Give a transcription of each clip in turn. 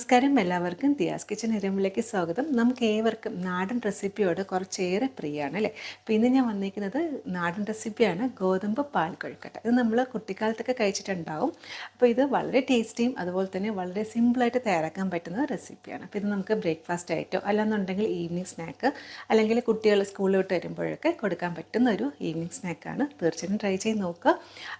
നമസ്കാരം. എല്ലാവർക്കും തിയാസ് കിച്ചൻ എരമ്പിലേക്ക് സ്വാഗതം. നമുക്ക് ഏവർക്കും നാടൻ റെസിപ്പിയോട് കുറച്ചേറെ പ്രിയമാണ് അല്ലേ? അപ്പോൾ ഇന്ന് ഞാൻ വന്നിരിക്കുന്നത് നാടൻ റെസിപ്പിയാണ് ഗോതമ്പ് പാൽ കൊഴുക്കട്ട. ഇത് നമ്മൾ കുട്ടിക്കാലത്തൊക്കെ കഴിച്ചിട്ടുണ്ടാവും. അപ്പോൾ ഇത് വളരെ ടേസ്റ്റിയും അതുപോലെ തന്നെ വളരെ സിമ്പിളായിട്ട് തയ്യാറാക്കാൻ പറ്റുന്ന റെസിപ്പിയാണ്. അപ്പോൾ ഇത് നമുക്ക് ബ്രേക്ക്ഫാസ്റ്റ് ആയിട്ടോ അല്ലാന്നുണ്ടെങ്കിൽ ഈവനിങ് സ്നാക്ക് അല്ലെങ്കിൽ കുട്ടികൾ സ്കൂളിൽ വിട്ട് വരുമ്പോഴൊക്കെ കൊടുക്കാൻ പറ്റുന്ന ഒരു ഈവനിങ് സ്നാക്കാണ് തീർച്ചയായും ട്രൈ ചെയ്ത് നോക്കുക.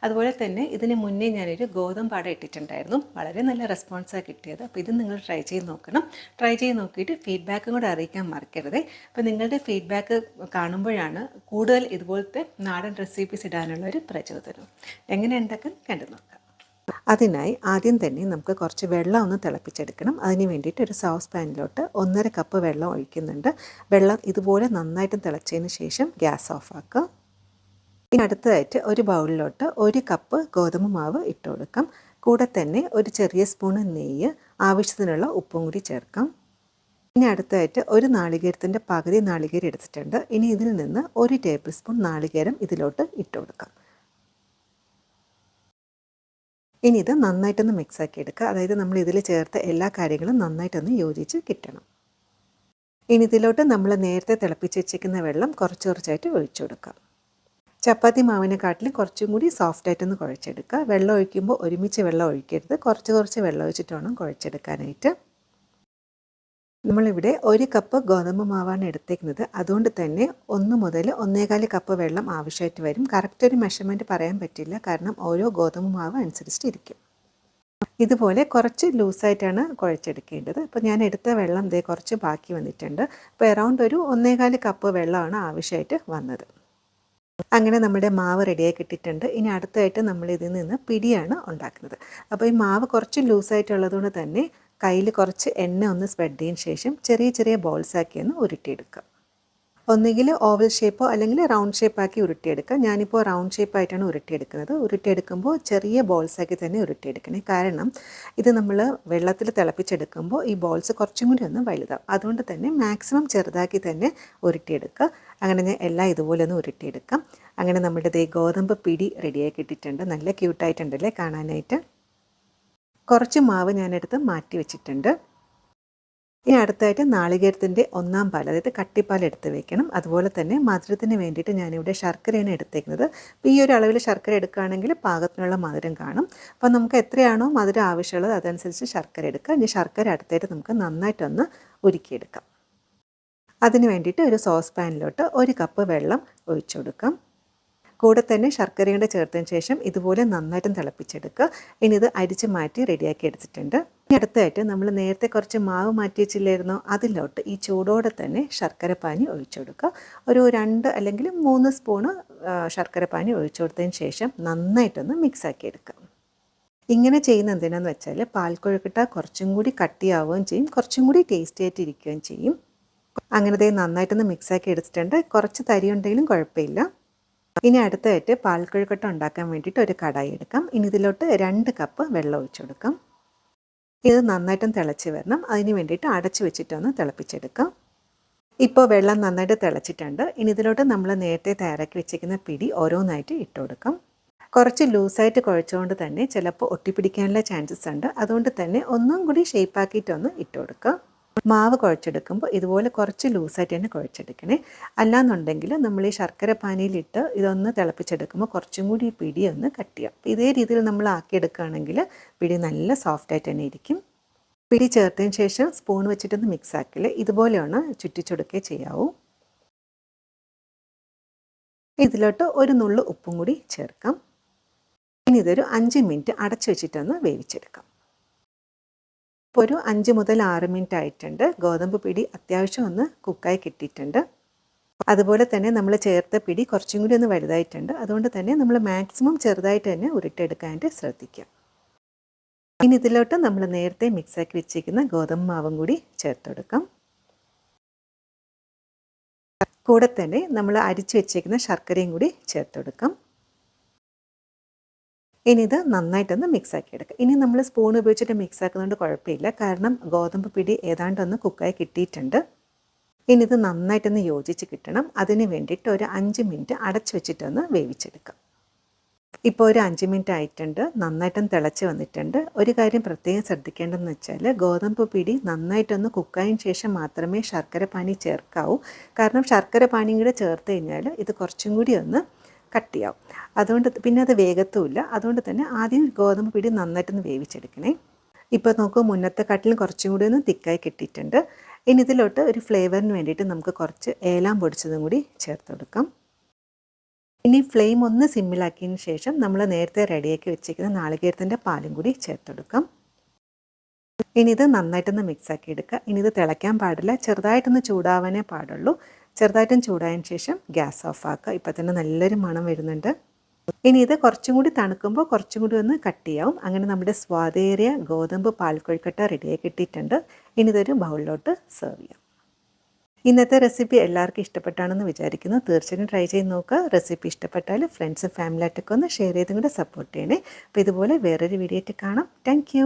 അതുപോലെ തന്നെ ഇതിന് മുന്നേ ഞാനൊരു ഗോതമ്പാട പാട ഇട്ടിട്ടുണ്ടായിരുന്നു. വളരെ നല്ല റെസ്പോൺസാണ് കിട്ടിയത്. അപ്പോൾ ഇത് നിങ്ങൾ ട്രൈ ചെയ്ത് നോക്കണം. ട്രൈ ചെയ്ത് നോക്കിയിട്ട് ഫീഡ്ബാക്കും കൂടെ അറിയിക്കാൻ മറക്കരുത്. അപ്പോൾ നിങ്ങളുടെ ഫീഡ്ബാക്ക് കാണുമ്പോഴാണ് കൂടുതൽ ഇതുപോലത്തെ നാടൻ റെസിപ്പീസ് ഇടാനുള്ള ഒരു പ്രചോദനം. എങ്ങനെ ഉണ്ടാക്കാൻ കണ്ടു നോക്കാം. അതിനായി ആദ്യം തന്നെ നമുക്ക് കുറച്ച് വെള്ളം ഒന്ന് തിളപ്പിച്ചെടുക്കണം. അതിന് വേണ്ടിയിട്ട് ഒരു സോസ് പാനിലോട്ട് ഒന്നര കപ്പ് വെള്ളം ഒഴിക്കുന്നുണ്ട്. വെള്ളം ഇതുപോലെ നന്നായിട്ട് തിളച്ചതിന് ശേഷം ഗ്യാസ് ഓഫ് ആക്കുക. ഇനി അടുത്തതായിട്ട് ഒരു ബൗളിലോട്ട് ഒരു കപ്പ് ഗോതമ്പ് മാവ് ഇട്ട് കൊടുക്കാം. കൂടെ തന്നെ ഒരു ചെറിയ സ്പൂണ് നെയ്യ് ആവശ്യത്തിനുള്ള ഉപ്പും കൂടി ചേർക്കാം. ഇനി അടുത്തായിട്ട് ഒരു നാളികേരത്തിന്റെ പകുതി നാളികേരം എടുത്തിട്ടുണ്ട്. ഇനി ഇതിൽ നിന്ന് ഒരു ടേബിൾ സ്പൂൺ നാളികേരം ഇതിലോട്ട് ഇട്ട് കൊടുക്കാം. ഇനി ഇത് നന്നായിട്ടൊന്ന് മിക്സാക്കി എടുക്കുക. അതായത് നമ്മൾ ഇതിൽ ചേർത്ത എല്ലാ കാര്യങ്ങളും നന്നായിട്ടൊന്ന് യോജിച്ച് കിട്ടണം. ഇനി ഇതിലോട്ട് നമ്മൾ നേരത്തെ തിളപ്പിച്ച് വെച്ചിരിക്കുന്ന വെള്ളം കുറച്ച് കുറച്ചായിട്ട് ഒഴിച്ചു കൊടുക്കാം. ചപ്പാത്തി മാവിനെക്കാട്ടിലും കുറച്ചും കൂടി സോഫ്റ്റായിട്ടൊന്ന് കുഴച്ചെടുക്കുക. വെള്ളം ഒഴിക്കുമ്പോൾ ഒരുമിച്ച് വെള്ളം ഒഴിക്കരുത്. കുറച്ച് കുറച്ച് വെള്ളം ഒഴിച്ചിട്ട് വേണം കുഴച്ചെടുക്കാനായിട്ട്. നമ്മളിവിടെ ഒരു കപ്പ് ഗോതമ്പ് മാവാണ് എടുത്തേക്കുന്നത്. അതുകൊണ്ട് തന്നെ ഒന്ന് മുതൽ ഒന്നേകാൽ കപ്പ് വെള്ളം ആവശ്യമായിട്ട് വരും. കറക്റ്റ് ഒരു മെഷർമെന്റ് പറയാൻ പറ്റില്ല. കാരണം ഓരോ ഗോതമ്പ് മാവ് അനുസരിച്ചിട്ടിരിക്കും ഇതുപോലെ കുറച്ച് ലൂസായിട്ടാണ് കുഴച്ചെടുക്കേണ്ടത്. അപ്പോൾ ഞാൻ എടുത്ത വെള്ളം ദേ കുറച്ച് ബാക്കി വന്നിട്ടുണ്ട്. അപ്പോൾ എറൗണ്ട് ഒരു ഒന്നേകാൽ കപ്പ് വെള്ളമാണ് ആവശ്യമായിട്ട് വന്നത്. അങ്ങനെ നമ്മുടെ മാവ് റെഡിയായി കിട്ടിയിട്ടുണ്ട്. ഇനി അടുത്തായിട്ട് നമ്മൾ ഇതിൽ നിന്ന് പിടിയാണ് ഉണ്ടാക്കുന്നത്. അപ്പോൾ ഈ മാവ് കുറച്ച് ലൂസായിട്ടുള്ളതുകൊണ്ട് തന്നെ കയ്യിൽ കുറച്ച് എണ്ണ ഒന്ന് സ്പ്രെഡ് ചെയ്യുന്ന ശേഷം ചെറിയ ചെറിയ ബോൾസാക്കി ഒന്ന് ഉരുട്ടിയെടുക്കുക. ഒന്നുകിൽ ഓവൽ ഷേപ്പോ അല്ലെങ്കിൽ റൗണ്ട് ഷേപ്പാക്കി ഉരുട്ടിയെടുക്കുക ഞാനിപ്പോൾ റൗണ്ട് ഷേപ്പായിട്ടാണ് ഉരുട്ടിയെടുക്കുന്നത്. ഉരുട്ടിയെടുക്കുമ്പോൾ ചെറിയ ബോൾസാക്കി തന്നെ ഉരുട്ടിയെടുക്കണേ. കാരണം ഇത് നമ്മൾ വെള്ളത്തിൽ തിളപ്പിച്ചെടുക്കുമ്പോൾ ഈ ബോൾസ് കുറച്ചും കൂടി ഒന്ന് വലുതാവും. അതുകൊണ്ട് തന്നെ മാക്സിമം ചെറുതാക്കി തന്നെ ഉരുട്ടിയെടുക്കുക. അങ്ങനെ ഞാൻ എല്ലാം ഇതുപോലെ ഒന്ന് ഉരുട്ടിയെടുക്കാം. അങ്ങനെ നമ്മുടെ ദേ ഗോതമ്പ് പിടി റെഡിയാക്കി ഇട്ടിട്ടുണ്ട് നല്ല ക്യൂട്ടായിട്ടുണ്ടല്ലേ കാണാനായിട്ട്. കുറച്ച് മാവ് ഞാനെടുത്ത് മാറ്റി വെച്ചിട്ടുണ്ട്. ഇനി അടുത്തായിട്ട് നാളികേരത്തിന്റെ ഒന്നാം പാൽ അതായത് കട്ടിപ്പാൽ എടുത്ത് വെക്കണം. അതുപോലെ തന്നെ മധുരത്തിന് വേണ്ടിയിട്ട് ഞാനിവിടെ ശർക്കരയാണ് എടുത്തേക്കുന്നത്. അപ്പോൾ ഈ ഒരു അളവിൽ ശർക്കര എടുക്കുകയാണെങ്കിൽ പാകത്തിനുള്ള മധുരം കാണും. അപ്പോൾ നമുക്ക് എത്രയാണോ മധുരം ആവശ്യമുള്ളത് അതനുസരിച്ച് ശർക്കര എടുക്കുക ഇനി ശർക്കര അടുത്തായിട്ട് നമുക്ക് നന്നായിട്ടൊന്ന് ഉരുക്കിയെടുക്കാം. അതിന് വേണ്ടിയിട്ട് ഒരു സോസ് പാനിലോട്ട് ഒരു കപ്പ് വെള്ളം ഒഴിച്ചു കൊടുക്കാം. കൂടെ തന്നെ ശർക്കരയുടെ ചേർത്തതിന് ശേഷം ഇതുപോലെ നന്നായിട്ടും തിളപ്പിച്ചെടുക്കുക. ഇനി ഇത് അരിച്ച് മാറ്റി റെഡിയാക്കി എടുത്തിട്ടുണ്ട്. അടുത്തായിട്ട് നമ്മൾ നേരത്തെ കുറച്ച് മാവ് മാറ്റി വെച്ചില്ലായിരുന്നോ അതിലോട്ട് ഈ ചൂടോടെ തന്നെ ശർക്കര പാനി ഒഴിച്ചു കൊടുക്കുക. ഒരു രണ്ട് അല്ലെങ്കിൽ മൂന്ന് സ്പൂണ് ശർക്കര പാനി ഒഴിച്ചു കൊടുത്തതിന് ശേഷം നന്നായിട്ടൊന്ന് മിക്സാക്കി എടുക്കുക. ഇങ്ങനെ ചെയ്യുന്ന എന്തിനാന്ന് വെച്ചാൽ പാൽക്കൊഴുക്കിട്ട കുറച്ചും കൂടി കട്ടിയാവുകയും ചെയ്യും കുറച്ചും കൂടി ടേസ്റ്റി ആയിട്ട് ഇരിക്കുകയും ചെയ്യും. അങ്ങനത്തെ നന്നായിട്ടൊന്ന് മിക്സാക്കി എടുത്തിട്ടുണ്ട്. കുറച്ച് തരി ഉണ്ടെങ്കിലും കുഴപ്പമില്ല. ഇനി അടുത്തായിട്ട് പാൽക്കൊഴുക്കട്ട ഉണ്ടാക്കാൻ വേണ്ടിയിട്ട് ഒരു കടായി എടുക്കാം. ഇനി ഇതിലോട്ട് രണ്ട് കപ്പ് വെള്ളം ഒഴിച്ചു കൊടുക്കാം. ഇത് നന്നായിട്ടും തിളച്ച് വരണം. അതിന് വേണ്ടിയിട്ട് അടച്ചു വെച്ചിട്ടൊന്ന് തിളപ്പിച്ചെടുക്കാം. ഇപ്പോൾ വെള്ളം നന്നായിട്ട് തിളച്ചിട്ടുണ്ട്. ഇനി ഇതിലോട്ട് നമ്മൾ നേരത്തെ തയ്യാറാക്കി വെച്ചിരിക്കുന്ന പിടി ഓരോന്നായിട്ട് ഇട്ട് കൊടുക്കാം. കുറച്ച് ലൂസായിട്ട് കുഴച്ചുകൊണ്ട് തന്നെ ചിലപ്പോൾ ഒട്ടിപ്പിടിക്കാനുള്ള ചാൻസസ് ഉണ്ട്. അതുകൊണ്ട് തന്നെ ഒന്നും കൂടി ഷേപ്പാക്കിയിട്ടൊന്ന് ഇട്ട് കൊടുക്കുക മാവ് കുഴച്ചെടുക്കുമ്പോൾ ഇതുപോലെ കുറച്ച് ലൂസായിട്ട് തന്നെ കുഴച്ചെടുക്കണേ. അല്ലാന്നുണ്ടെങ്കിൽ നമ്മൾ ഈ ശർക്കര പാനിയിലിട്ട് ഇതൊന്ന് തിളപ്പിച്ചെടുക്കുമ്പോൾ കുറച്ചും കൂടി ഈ പിടി ഒന്ന് കട്ട് ചെയ്യാം. ഇതേ രീതിയിൽ നമ്മൾ ആക്കിയെടുക്കുകയാണെങ്കിൽ പിടി നല്ല സോഫ്റ്റായിട്ട് തന്നെ ഇരിക്കും. പിടി ചേർത്തതിന് ശേഷം സ്പൂൺ വെച്ചിട്ടൊന്ന് മിക്സ് ആക്കില്ല ഇതുപോലെയാണ് ചുറ്റിച്ചെടുക്കേ ചെയ്യാവൂ. ഇതിലോട്ട് ഒരു നുള്ളു ഉപ്പും കൂടി ചേർക്കാം. ഇനി ഇതൊരു അഞ്ച് മിനിറ്റ് അടച്ചു വെച്ചിട്ടൊന്ന് വേവിച്ചെടുക്കാം. ഇപ്പോൾ ഒരു അഞ്ച് മുതൽ ആറ് മിനിറ്റ് ആയിട്ടുണ്ട്. ഗോതമ്പ് പിടി അത്യാവശ്യം ഒന്ന് കുക്കായി കിട്ടിയിട്ടുണ്ട്. അതുപോലെ തന്നെ നമ്മൾ ചേർത്ത പിടി കുറച്ചും കൂടി ഒന്ന് വലുതായിട്ടുണ്ട്. അതുകൊണ്ട് തന്നെ നമ്മൾ മാക്സിമം ചെറുതായിട്ട് തന്നെ ഉരുട്ടെടുക്കാനായിട്ട് ശ്രദ്ധിക്കുക. ഇനി ഇതിലോട്ട് നമ്മൾ നേരത്തെ മിക്സാക്കി വെച്ചിരിക്കുന്ന ഗോതമ്പ് മാവും കൂടി ചേർത്തെടുക്കാം കൂടെ തന്നെ നമ്മൾ അരിച്ചു വെച്ചേക്കുന്ന ശർക്കരയും കൂടി ചേർത്തെടുക്കാം ഇനി ഇത് നന്നായിട്ടൊന്ന് മിക്സ് ആക്കി എടുക്കുക ഇനി നമ്മൾ സ്പൂൺ ഉപയോഗിച്ചിട്ട് മിക്സ് ആക്കുന്നതുകൊണ്ട് കുഴപ്പമില്ല. കാരണം ഗോതമ്പ് പിടി ഏതാണ്ടൊന്ന് കുക്കായി കിട്ടിയിട്ടുണ്ട്. ഇനി ഇത് നന്നായിട്ടൊന്ന് യോജിച്ച് കിട്ടണം. അതിന് വേണ്ടിയിട്ട് ഒരു അഞ്ച് മിനിറ്റ് അടച്ചു വെച്ചിട്ടൊന്ന് വേവിച്ചെടുക്കാം. ഇപ്പോൾ ഒരു അഞ്ച് മിനിറ്റ് ആയിട്ടുണ്ട്. നന്നായിട്ടും തിളച്ച് വന്നിട്ടുണ്ട്. ഒരു കാര്യം പ്രത്യേകം ശ്രദ്ധിക്കേണ്ടതെന്ന് വെച്ചാൽ ഗോതമ്പ് പിടി നന്നായിട്ടൊന്ന് കുക്കായതിന് ശേഷം മാത്രമേ ശർക്കര പാനി ചേർക്കാവൂ. കാരണം ശർക്കര പാനിയും കൂടെ ചേർത്ത് കഴിഞ്ഞാൽ ഇത് കുറച്ചും കൂടി ഒന്ന് കട്ടിയാവും. അതുകൊണ്ട് പിന്നെ അത് വേഗത്തുമില്ല. അതുകൊണ്ട് തന്നെ ആദ്യം ഗോതമ്പ് പിടി നന്നായിട്ടൊന്ന് വേവിച്ചെടുക്കണേ. ഇപ്പോൾ നോക്കൂ മുന്നത്തെ കട്ടിലും കുറച്ചും കൂടി ഒന്ന് തിക്കായി കിട്ടിയിട്ടുണ്ട്. ഇനി ഇതിലോട്ട് ഒരു ഫ്ലേവറിന് വേണ്ടിയിട്ട് നമുക്ക് കുറച്ച് ഏലാം പൊടിച്ചതും കൂടി ചേർത്ത് കൊടുക്കാം. ഇനി ഫ്ലെയിം ഒന്ന് സിമ്മിലാക്കിയതിന് ശേഷം നമ്മൾ നേരത്തെ റെഡിയാക്കി വെച്ചിരിക്കുന്ന നാളികേരത്തിന്റെ പാലും കൂടി ചേർത്തെടുക്കാം ഇനി ഇത് നന്നായിട്ടൊന്ന് മിക്സാക്കി എടുക്കുക. ഇനി ഇത് തിളയ്ക്കാൻ പാടില്ല. ചെറുതായിട്ടൊന്ന് ചൂടാവാനേ പാടുള്ളൂ. ചെറുതായിട്ടും ചൂടായതിന് ശേഷം ഗ്യാസ് ഓഫ് ആക്കുക. ഇപ്പം തന്നെ നല്ലൊരു മണം വരുന്നുണ്ട്. ഇനി ഇത് കുറച്ചും കൂടി തണുക്കുമ്പോൾ കുറച്ചും കൂടി ഒന്ന് കട്ട് കട്ടിയാവും അങ്ങനെ നമ്മുടെ സ്വാദേറിയ ഗോതമ്പ് പാൽക്കൊഴുക്കട്ട റെഡിയായി കിട്ടിയിട്ടുണ്ട്. ഇനി ഇതൊരു ബൗളിലോട്ട് സെർവ് ചെയ്യാം. ഇന്നത്തെ റെസിപ്പി എല്ലാവർക്കും ഇഷ്ടപ്പെട്ടാണെന്ന് വിചാരിക്കുന്നു. തീർച്ചയായും ട്രൈ ചെയ്ത് നോക്കുക. റെസിപ്പി ഇഷ്ടപ്പെട്ടാൽ ഫ്രണ്ട്സും ഫാമിലിയായിട്ടൊക്കെ ഒന്ന് ഷെയർ ചെയ്തും കൂടെ സപ്പോർട്ട് ചെയ്യണേ. അപ്പോൾ ഇതുപോലെ വേറൊരു വീഡിയോ ആയിട്ട് കാണാം. താങ്ക്